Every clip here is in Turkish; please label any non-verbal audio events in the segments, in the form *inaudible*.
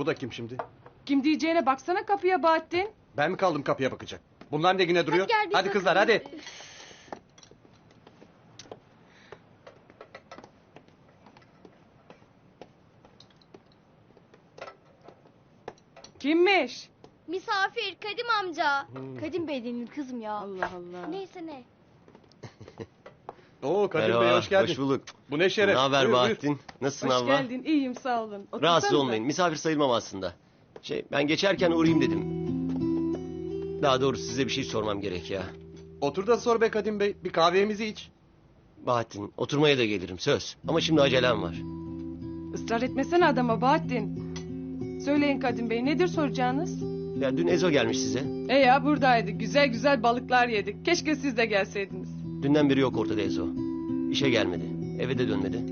Bu da kim şimdi? Kim diyeceğine baksana kapıya Bahattin. Ben mi kaldım kapıya bakacak? Bunlar ne yine duruyor? gel biz hadi kızlar bakalım. hadi. Kimmiş? Misafir Kadim amca. Kadim Bey denir kızım ya. Allah Allah. Neyse ne. *laughs* Oo Kadir Merhaba, Bey hoş geldin. bulduk. Bu ne şeref. Ne haber Buyur, buyur. Bahattin? Nasılsın Hoş abla? geldin. İyiyim sağ olun. Otursanıza. Rahatsız olmayın. Misafir sayılmam aslında. Şey, ben geçerken uğrayayım dedim. Daha doğrusu size bir şey sormam gerek ya. Otur da sor be Kadim Bey. Bir kahvemizi iç. Bahattin, oturmaya da gelirim söz. Ama şimdi acelem var. Israr etmesene adama Bahattin. Söyleyin Kadim Bey nedir soracağınız? Ya dün Ezo gelmiş size. E ya buradaydı. Güzel güzel balıklar yedik. Keşke siz de gelseydiniz. Dünden beri yok ortada Ezo. İşe gelmedi. Eve de dönmedi.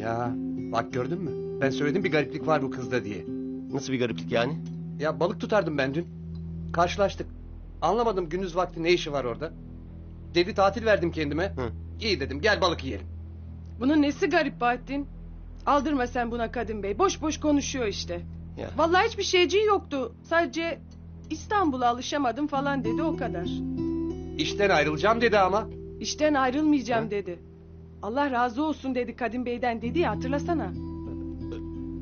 Ya bak gördün mü? Ben söyledim bir gariplik var bu kızda diye. Nasıl bir gariplik yani? Ya balık tutardım ben dün. Karşılaştık. Anlamadım gündüz vakti ne işi var orada. Dedi tatil verdim kendime. Hı. İyi dedim gel balık yiyelim. Bunun nesi garip Bahattin? Aldırma sen buna Kadim Bey. Boş boş konuşuyor işte. Ya. Vallahi hiçbir şeyciği yoktu. Sadece İstanbul'a alışamadım falan dedi o kadar. İşten ayrılacağım dedi ama. İşten ayrılmayacağım Ha? dedi. Allah razı olsun dedi Kadim Bey'den dedi ya hatırlasana.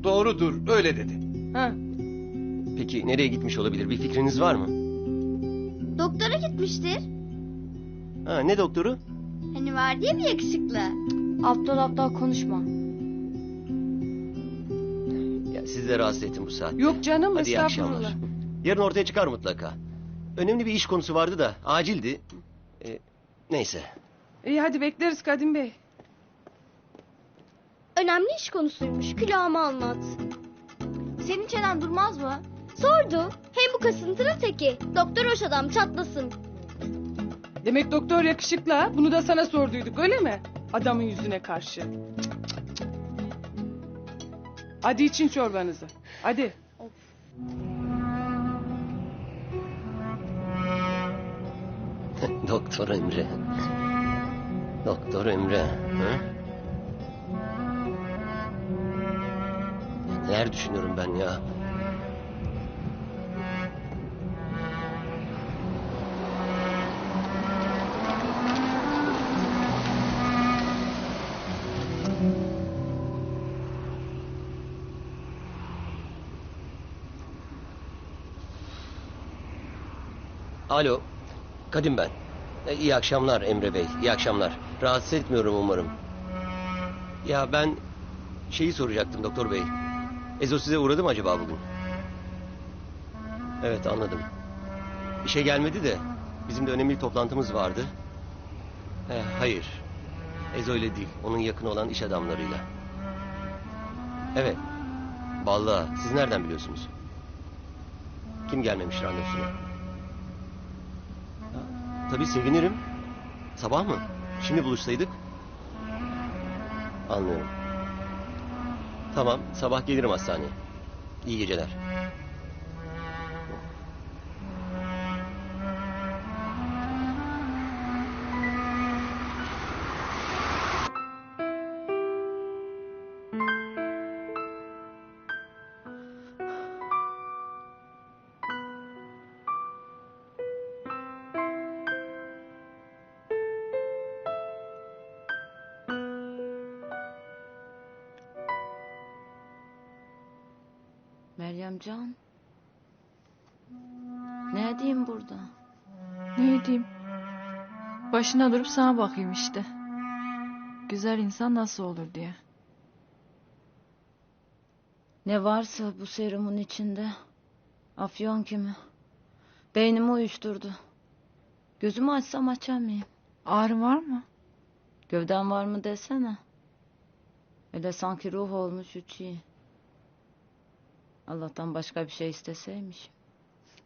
Doğrudur öyle dedi. Ha, Peki nereye gitmiş olabilir? Bir fikriniz var mı? Doktora gitmiştir. Ha, ne doktoru? Hani vardı ya bir yakışıklı. Aptal aptal konuşma. Ya sizi de rahatsız ettim bu saatte. yok canım Hadi iyi estağfurullah. akşamlar. Yarın ortaya çıkar mutlaka. Önemli bir iş konusu vardı da acildi. Ee, neyse. İyi hadi bekleriz Kadim Bey. Önemli iş konusuymuş. Külahımı anlat. Senin çenen durmaz mı? Sordu. Hem bu kasıntının teki. Doktor hoş adam çatlasın. Demek doktor yakışıklı ha? Bunu da sana sorduyduk öyle mi? Adamın yüzüne karşı. Cık, cık, cık. Hadi için çorbanızı. Hadi. *laughs* Doktor Emre. Doktor Emre. Ha? Neler düşünüyorum ben ya? Alo. Kadim ben. E, İyi akşamlar Emre Bey. İyi akşamlar. Rahatsız etmiyorum umarım. Ya ben şeyi soracaktım doktor bey. Ezo size uğradı mı acaba bugün? Evet anladım. İşe gelmedi de bizim de önemli bir toplantımız vardı. He, hayır. Ezo ile değil. Onun yakın olan iş adamlarıyla. Evet. Vallahi siz nereden biliyorsunuz? Kim gelmemiş randevusuna? Tabii sevinirim. Sabah mı? Şimdi buluşsaydık? Anlıyorum. Tamam, sabah gelirim hastaneye. İyi geceler. Meryemcan. Ne edeyim burada? Ne edeyim? Başına durup sana bakayım işte. Güzel insan nasıl olur diye. Ne varsa bu serumun içinde. Afyon kimi? Beynimi uyuşturdu. Gözümü açsam açamayayım. Ağrı var mı? Gövden var mı desene. Öyle sanki ruh olmuş uçuyor. Allah'tan başka bir şey isteseymiş.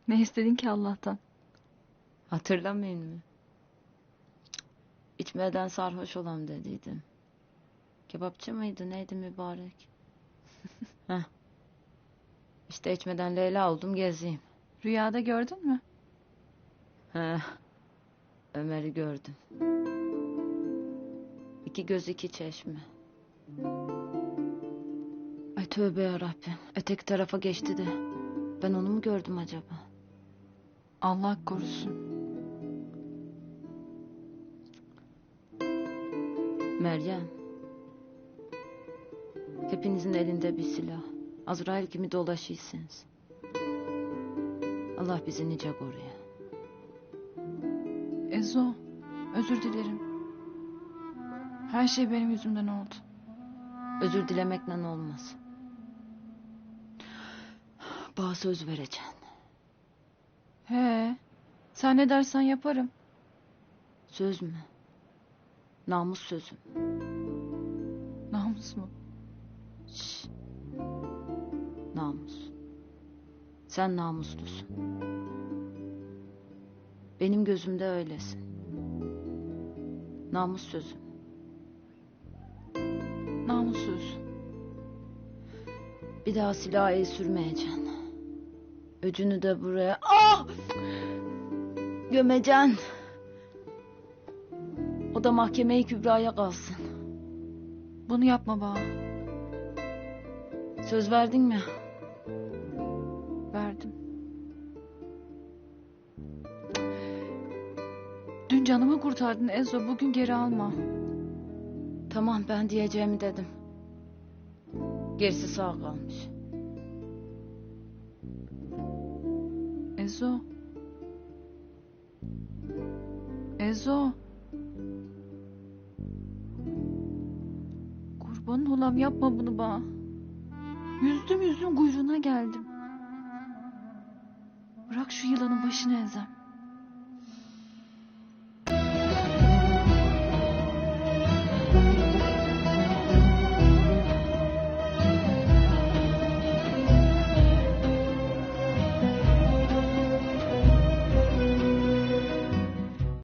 Ne istedin ki Allah'tan? Hatırlamayın mı? İçmeden sarhoş olam dediydim. Kebapçı mıydı neydi mübarek? *laughs* Heh. İşte içmeden Leyla oldum gezeyim. Rüyada gördün mü? Heh. Ömer'i gördüm. İki göz iki çeşme. Tövbe yarabbim. Öteki tarafa geçti de. Ben onu mu gördüm acaba? Allah korusun. Meryem. Hepinizin elinde bir silah. Azrail gibi dolaşıyorsunuz. Allah bizi nice koruyor. Ezo, özür dilerim. Her şey benim yüzümden oldu. Özür dilemekle olmaz. Bana söz vereceksin. He, sen ne dersen yaparım. Söz mü? Namus sözüm. Namus mu? Şşş. Namus. Sen namuslusun. Benim gözümde öylesin. Namus sözüm. Namussuz. Bir daha silahı el sürmeyeceksin. Öcünü de buraya... Ah! Gömeceksin. O da mahkemeyi kübraya kalsın. Bunu yapma bana. Söz verdin mi? Verdim. Dün canımı kurtardın Ezo, bugün geri alma. Tamam ben diyeceğimi dedim. Gerisi sağ kalmış. Ezo. Ezo. Kurbanın olam yapma bunu bana. Yüzdüm yüzdüm kuyruğuna geldim. Bırak şu yılanın başını ezem.